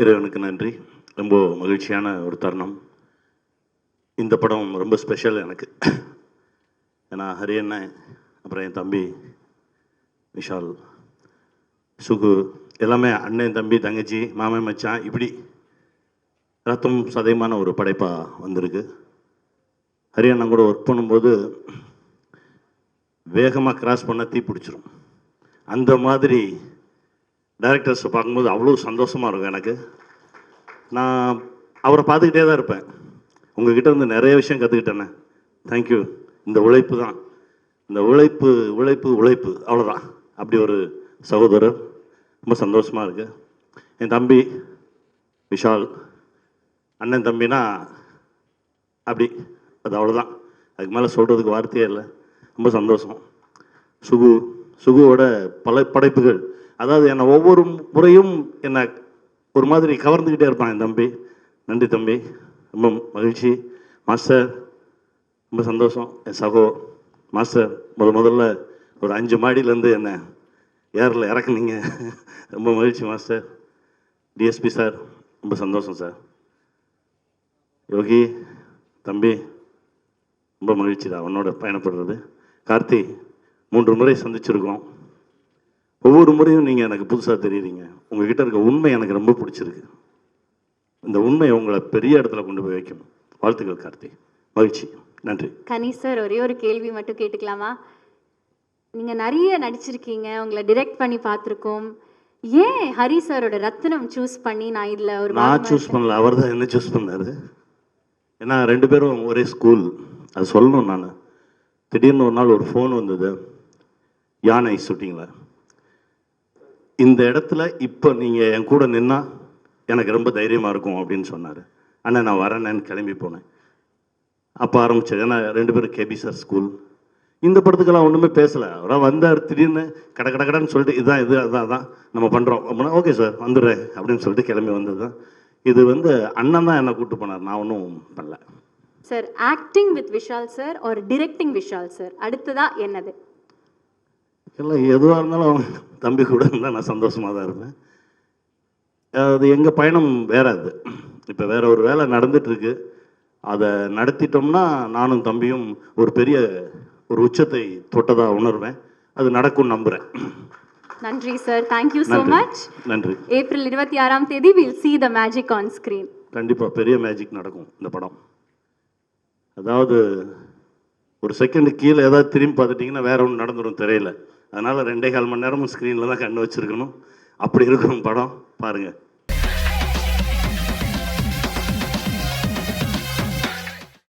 இறைவனுக்கு நன்றி. ரொம்ப மகிழ்ச்சியான ஒரு தருணம். இந்த படம் ரொம்ப ஸ்பெஷல் எனக்கு. ஏன்னா ஹரி அண்ணன் அப்புறம் என் தம்பி விஷால் சுகு எல்லாமே அண்ணன் தம்பி தங்கச்சி மாமன் மச்சான் இப்படி ரத்தம் சதயமான ஒரு படைப்பாக வந்திருக்கு. ஹரி அண்ணன் கூட ஒர்க் பண்ணும்போது வேகமாக கிராஸ் பண்ண தீ பிடிச்சிரும். அந்த மாதிரி டேரக்டர்ஸை பார்க்கும்போது அவ்வளோ சந்தோஷமாக இருக்கும் எனக்கு. நான் அவரை பார்த்துக்கிட்டே தான் இருப்பேன். உங்ககிட்ட இருந்து நிறைய விஷயம் கற்றுக்கிட்டேனே தேங்க்யூ இந்த உழைப்பு தான். இந்த உழைப்பு உழைப்பு உழைப்பு. அவ்வளோதான் அப்படி ஒரு சகோதரர். ரொம்ப சந்தோஷமாக இருக்குது என் தம்பி விஷால். அண்ணன் தம்பினா அப்படி. அது அவ்வளோதான் அதுக்கு மேலே சொல்கிறதுக்கு வார்த்தையே இல்லை. ரொம்ப சந்தோஷம். சுகு சுகுவோட பல படைப்புகள். அதாவது என்னை ஒவ்வொரு முறையும் என்னை ஒரு மாதிரி கவர்ந்துக்கிட்டே இருப்பான் என் தம்பி. நன்றி தம்பி. ரொம்ப மகிழ்ச்சி. மாஸ்டர் ரொம்ப சந்தோஷம். என் சகோ. மாஸ்டர் முத முதல்ல ஒரு அஞ்சு மாடியிலேருந்து என்னை ஏரில் இறக்குனீங்க. ரொம்ப மகிழ்ச்சி மாஸ்டர். டிஎஸ்பி சார் ரொம்ப சந்தோஷம் சார். யோகி தம்பி ரொம்ப மகிழ்ச்சி தான் உன்னோட பயணப்படுறது. கார்த்தி மூன்று முறை சந்திச்சிருக்கோம். ஒவ்வொரு முறையும் நீங்கள் எனக்கு புதுசாக தெரியுறீங்க. உங்ககிட்ட இருக்க உண்மை எனக்கு ரொம்ப பிடிச்சிருக்கு. இந்த உண்மை உங்களை பெரிய இடத்துல கொண்டு போய் வைக்கும் வாழ்த்துக்கள் கார்த்தி. மகிழ்ச்சி. நன்றி. கனி சார் ஒரே ஒரு கேள்வி மட்டும் கேட்டுக்கலாமா? நீங்க நிறைய நடிச்சிருக்கீங்க. உங்களை டிரெக்ட் பண்ணி பார்த்துருக்கோம். ஏன் ஹரி சாரோட ரத்னம் சூஸ் பண்ணி நான் இதுல ஒரு நான் சூஸ் பண்ணல. அவர் தான் என்ன சூஸ் பண்ணாரு? ஏன்னா ரெண்டு பேரும் ஒரே ஸ்கூல் அது சொல்லணும் நான். திடீர்னு ஒரு நாள் ஒரு ஃபோன் வந்தது. யானை ஷூட்டிங்கில் இந்த இடத்துல இப்போ நீங்கள் என் கூட நின்னா எனக்கு ரொம்ப தைரியமாக இருக்கும் அப்படின்னு சொன்னார். அண்ணா நான் வரேன்னு கிளம்பி போனேன். அப்போ ஆரம்பிச்சது. ஏன்னா ரெண்டு பேரும் கேபி சார் ஸ்கூல் இந்த படத்துக்கெல்லாம் ஒன்றுமே பேசலை. அவராக வந்தார் திடீர்னு கட கட கடன்னு சொல்லிட்டு இதுதான் இது அதான் அதான் நம்ம பண்ணுறோம் அப்படின்னா ஓகே சார் வந்துடுறேன் அப்படின்னு சொல்லிட்டு கிளம்பி வந்தது தான் இது வந்து அண்ணன் தான் என்னை கூப்பிட்டு போனார். நான் ஒன்றும் பண்ணல. Sir acting with Vishal sir ஒரு டிரெக்டிங் விஷால் சார் அடுத்ததாக என்னது? இல்லை எதுவாக இருந்தாலும் தம்பி கூட இருந்தால் நான் சந்தோஷமாக தான் இருப்பேன். அது எங்கள் பயணம் வேற அது. இப்போ வேற ஒரு வேலை நடந்துட்டு இருக்கு அதை நடத்திட்டோம்னா நானும் தம்பியும் ஒரு பெரிய ஒரு உச்சத்தை தொட்டதாக உணர்வேன். அது நடக்கும் நம்புகிறேன் நன்றி sir thank you so much நன்றி. ஏப்ரல் இருபத்தி ஆறாம் தேதி will see the magic on screen கண்டிப்பாக பெரிய மேஜிக் நடக்கும் இந்த படம். அதாவது ஒரு செகண்ட் கீழே ஏதாவது திரும்பி பார்த்துட்டிங்கன்னா வேற ஒன்று நடந்துடும் திரையில. அதனால் ரெண்டே கால் மணி நேரமும் ஸ்க்ரீனில் தான் கண்ணு வச்சிருக்கணும். அப்படி இருக்கும் படம். பாருங்கள்